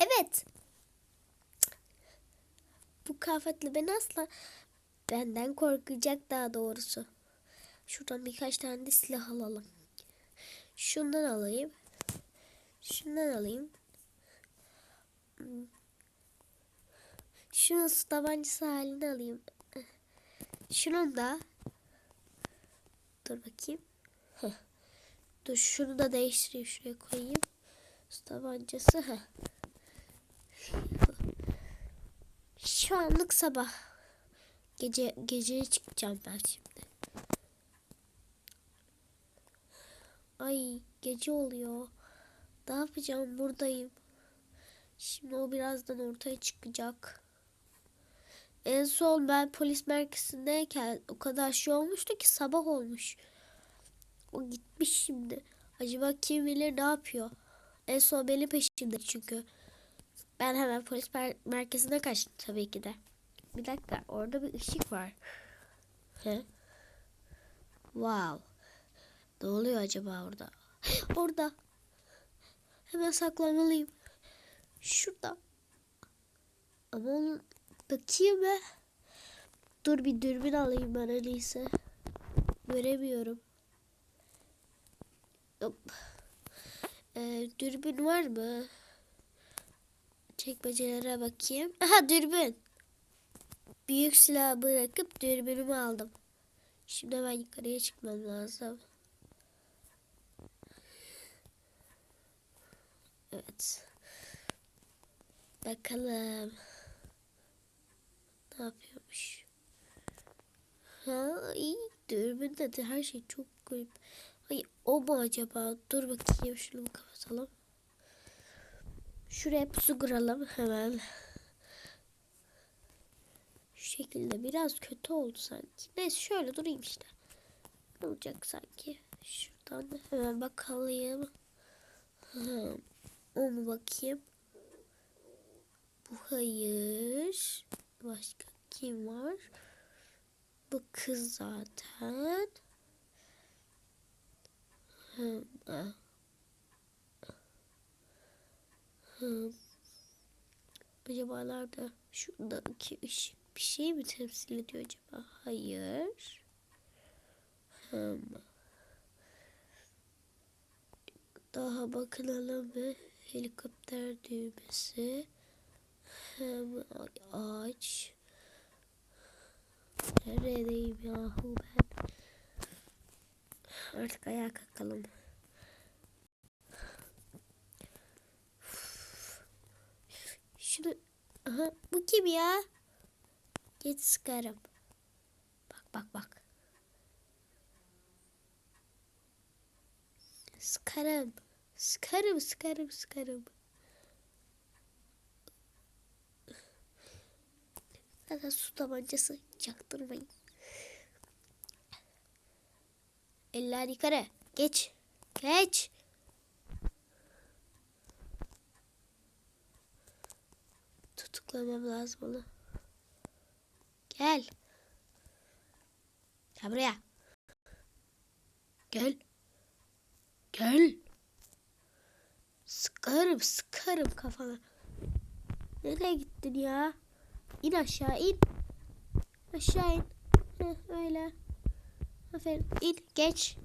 Evet. Bu kıyafetle ben asla benden korkacak daha doğrusu. Şuradan birkaç tane de silah alalım. Şundan alayım. Şundan alayım. Şunun su tabancası halini alayım. Şunun da dur bakayım. Heh. Dur şunu da değiştireyim şuraya koyayım. Su tabancası. Heh. Şu anlık sabah. Gece geceye çıkacağım ben şimdi. Ay gece oluyor. Ne yapacağım buradayım. Şimdi o birazdan ortaya çıkacak. En son ben polis merkezindeyken o kadar şey olmuştu ki sabah olmuş. O gitmiş şimdi. Acaba kim bilir ne yapıyor? En son benim peşimde çünkü. Ben hemen polis mer- merkezine kaçtım tabii ki de. Bir dakika orada bir ışık var. He? Wow. Ne oluyor acaba orada? Orada. Hemen saklamalıyım. Şurada. Ama onun bakayım be. Dur bir dürbün alayım ben en iyisi. Göremiyorum. Hop. Ee, dürbün var mı? Çekmecelere bakayım. Aha dürbün. Büyük silahı bırakıp dürbünümü aldım. Şimdi ben yukarıya çıkmam lazım. Evet. Bakalım. Ne yapıyormuş? Ha iyi. Dürbünde de her şey çok garip. Ay o mu acaba? Dur bakayım şunu kapatalım. Şuraya pusu kuralım hemen. Şu şekilde biraz kötü oldu sanki. Neyse şöyle durayım işte. Ne olacak sanki? Şuradan da hemen bakalım. Ha, o mu bakayım? Bu hayır. Başka kim var? Bu kız zaten. Hmm, ah. Hmm. Acaba nerede? Şuradaki ışık bir şey mi temsil ediyor acaba? Hayır. Hmm. Daha bakalım bir helikopter düğmesi. Hem ağaç. Neredeyim yahu ben? Artık ayağa kalkalım. Şunu... Aha, bu kim ya? Geç sıkarım. Bak bak bak. Sıkarım. Sıkarım sıkarım sıkarım. Zaten su tabancası çaktırmayın. Eller yukarı. Geç. Geç. Tutuklamam lazım onu. Gel. Gel buraya. Gel. Gel. Sıkarım sıkarım kafana. Nereye gittin ya? İn aşağı in. Aşağı in. Heh, öyle. Aferin. İn. Geç.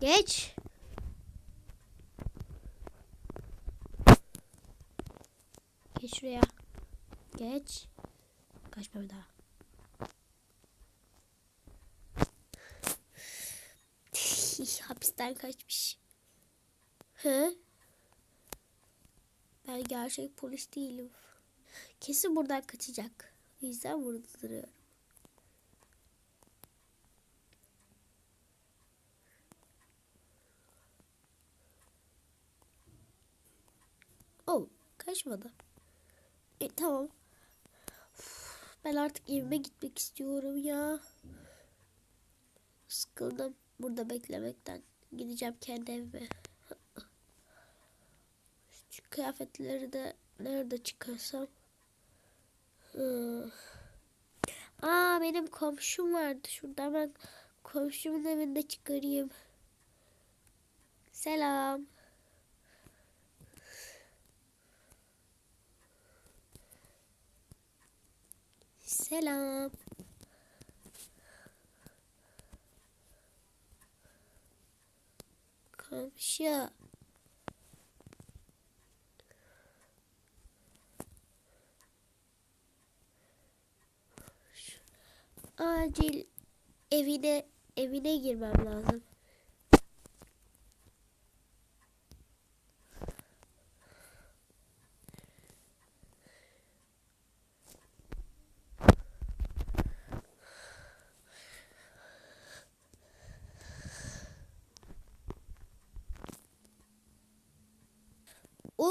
Geç. Geç şuraya. Geç. Kaçma bir daha. Hapisten kaçmış. Hı? Ben gerçek polis değilim. Kesin buradan kaçacak. O yüzden burada duruyorum. Oh, kaçmadı. E tamam. Ben artık evime gitmek istiyorum ya. Sıkıldım burada beklemekten. Gideceğim kendi evime. Şu kıyafetleri de nerede çıkarsam. Aa benim komşum vardı. Şurada hemen komşumun evinde çıkarayım. Selam. Selam. Komşu. Acil evine evine girmem lazım.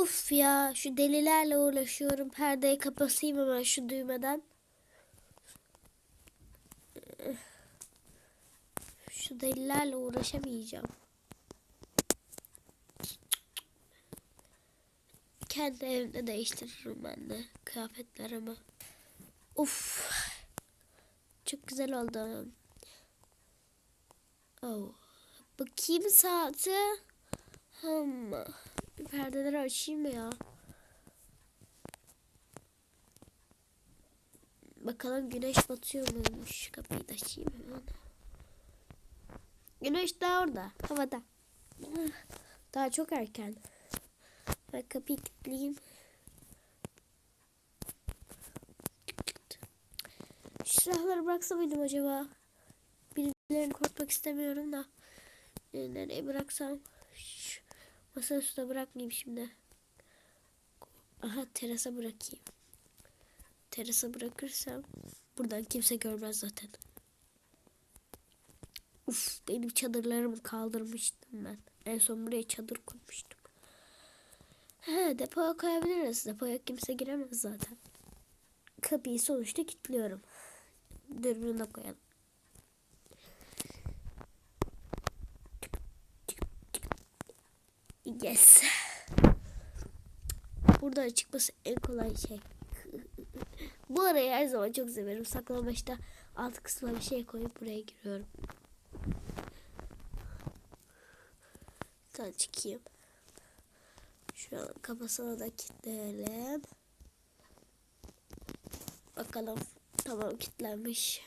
Uf ya şu delilerle uğraşıyorum. Perdeyi kapatayım hemen şu düğmeden. Şu delilerle uğraşamayacağım. Kendi evimde değiştiririm ben de kıyafetlerimi. Uf. Çok güzel oldu. Oh. Bakayım saate. Hmm. Perdeleri açayım mı ya? Bakalım güneş batıyor muymuş? Kapıyı da açayım hemen. Güneş daha orada. Havada. Daha çok erken. Ben kapıyı kilitleyeyim. Şu silahları bıraksam mıydım acaba? Birilerini korkmak istemiyorum da. Ee, Nereye bıraksam? Şu Masa üstüne bırakmayayım şimdi. Aha terasa bırakayım. Terasa bırakırsam buradan kimse görmez zaten. Uf benim çadırlarımı kaldırmıştım ben. En son buraya çadır kurmuştum. He depoya koyabiliriz. Depoya kimse giremez zaten. Kapıyı sonuçta kilitliyorum. Dürbünü de koyalım. Yes. Buradan çıkması en kolay şey. Bu arayı her zaman çok severim. Saklambaçta alt kısmına bir şey koyup buraya giriyorum. Sen çıkayım. Şu an kafasına da kilitleyelim. Bakalım. Tamam kilitlenmiş.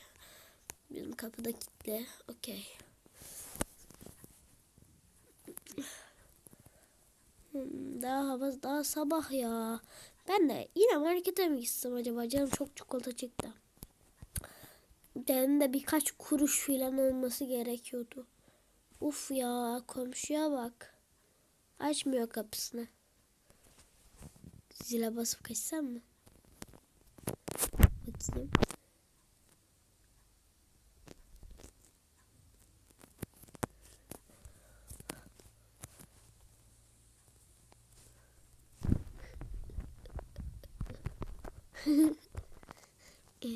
Bizim kapıda kilitli. Okey. Daha hava daha sabah ya. Ben de yine markete mi gitsem acaba? Canım çok çikolata çekti. Benim de birkaç kuruş filan olması gerekiyordu. Uf ya komşuya bak. Açmıyor kapısını. Zile basıp kaçsam mı? Bakayım. E,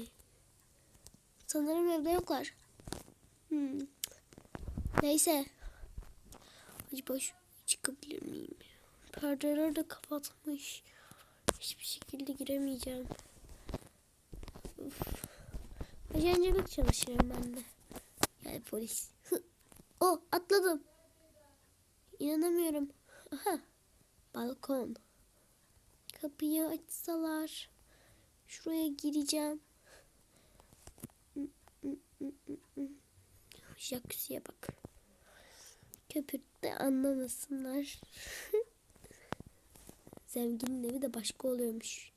Sanırım evde yoklar. Hmm. Neyse. Acaba şu çıkabilir miyim? Perdeler de kapatmış. Hiçbir şekilde giremeyeceğim. Uf. Ajancılık çalışıyorum ben de. Yani polis. Hı. Oh atladım. İnanamıyorum. Aha. Balkon. Kapıyı açsalar. Şuraya gireceğim. Jacuzziye bak. Köpürt de anlamasınlar. Zenginin evi de başka oluyormuş.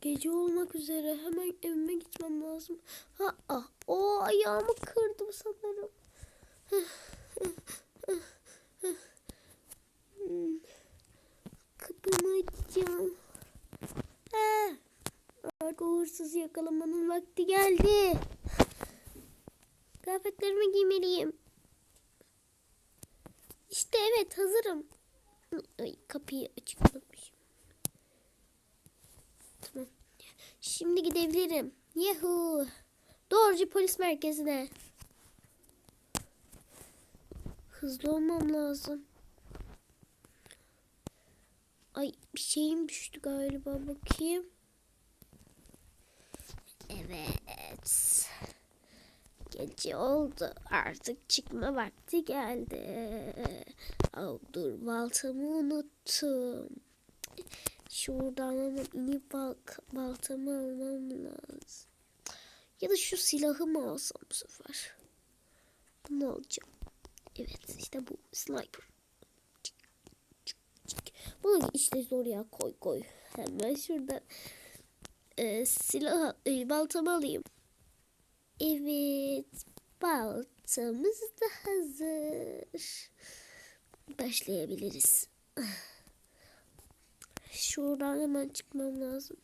Gece olmak üzere hemen evime gitmem lazım. Ha, ah, o ayağımı kırdım sanırım. Kapımı açacağım. Artık yakalamanın vakti geldi. Kıyafetlerimi giymeliyim. İşte evet hazırım. Ay, kapıyı açık unutmuşum. Tamam. Şimdi gidebilirim. Yahoo. Doğruca polis merkezine. Hızlı olmam lazım. Ay bir şeyim düştü galiba bakayım. Evet. Gece oldu. Artık çıkma vakti geldi. Oh, dur baltamı unuttum. Şuradan hemen inip bak baltamı almam lazım. Ya da şu silahı mı alsam bu sefer? Bunu alacağım. Evet işte bu sniper. Bunu işte oraya koy koy. Hemen şuradan e, silah e, baltamı alayım. Evet baltamız da hazır. Başlayabiliriz. Şuradan hemen çıkmam lazım.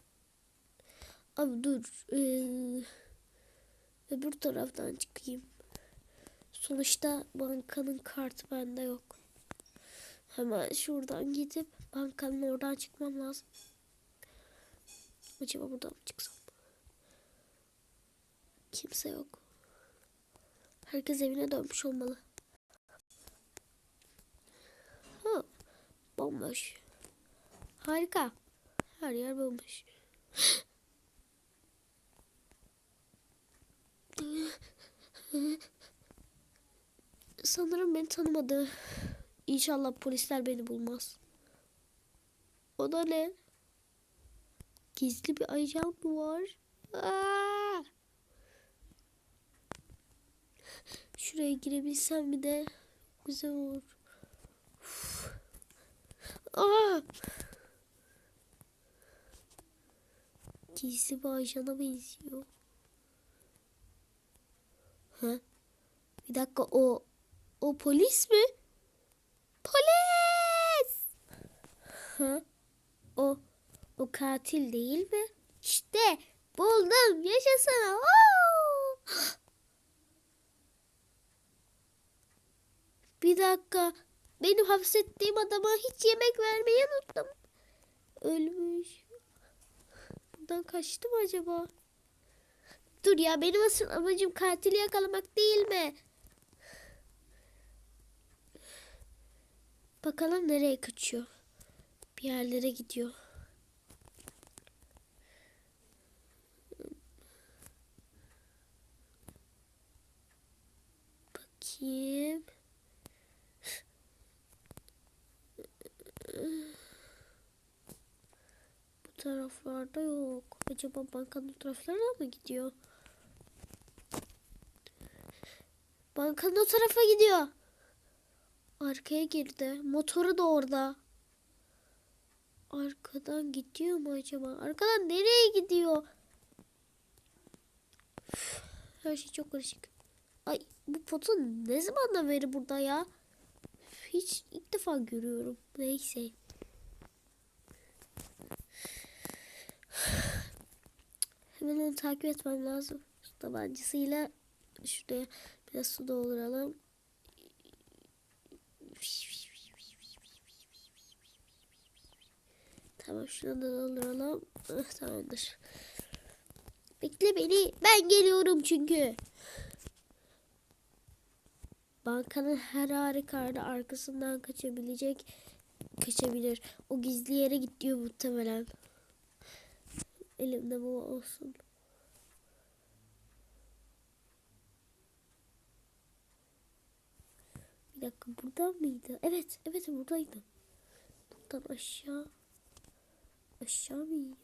Abi dur. Ee, öbür taraftan çıkayım. Sonuçta bankanın kartı bende yok. Hemen şuradan gidip bankanın oradan çıkmam lazım. Acaba buradan mı çıksam? Kimse yok. Herkes evine dönmüş olmalı. Ha, bomboş. Harika. Her yer bomboş. Sanırım beni tanımadı. İnşallah polisler beni bulmaz. O da ne? Gizli bir ajan mı var? Aa! Şuraya girebilsem bir de güzel olur. Uf. Aa! Gizli bir ajana benziyor. Ha? Bir dakika o o polis mi? Polis! Ha? Katil değil mi? İşte buldum yaşasana. Bir dakika. Benim hapsettiğim adama hiç yemek vermeyi unuttum. Ölmüş. Buradan kaçtı mı acaba? Dur ya benim asıl amacım katili yakalamak değil mi? Bakalım nereye kaçıyor. Bir yerlere gidiyor. Bakayım. Bu taraflarda yok. Acaba bankanın taraflarına mı gidiyor? Bankanın o tarafa gidiyor. Arkaya girdi. Motoru da orada. Arkadan gidiyor mu acaba? Arkadan nereye gidiyor? Her şey çok karışık. Ay bu foto ne zamandan beri burada ya? Hiç ilk defa görüyorum. Neyse. Hemen onu takip etmem lazım. Su tabancasıyla şuraya biraz su dolduralım. Tamam şunu da dolduralım. Ah, tamamdır. Bekle beni. Ben geliyorum çünkü. Bankanın her halükarda arkasından kaçabilecek kaçabilir. O gizli yere gidiyor muhtemelen. Elimde bu olsun. Bir dakika burada mıydı? Evet, evet buradaydı. Buradan aşağı aşağı mı?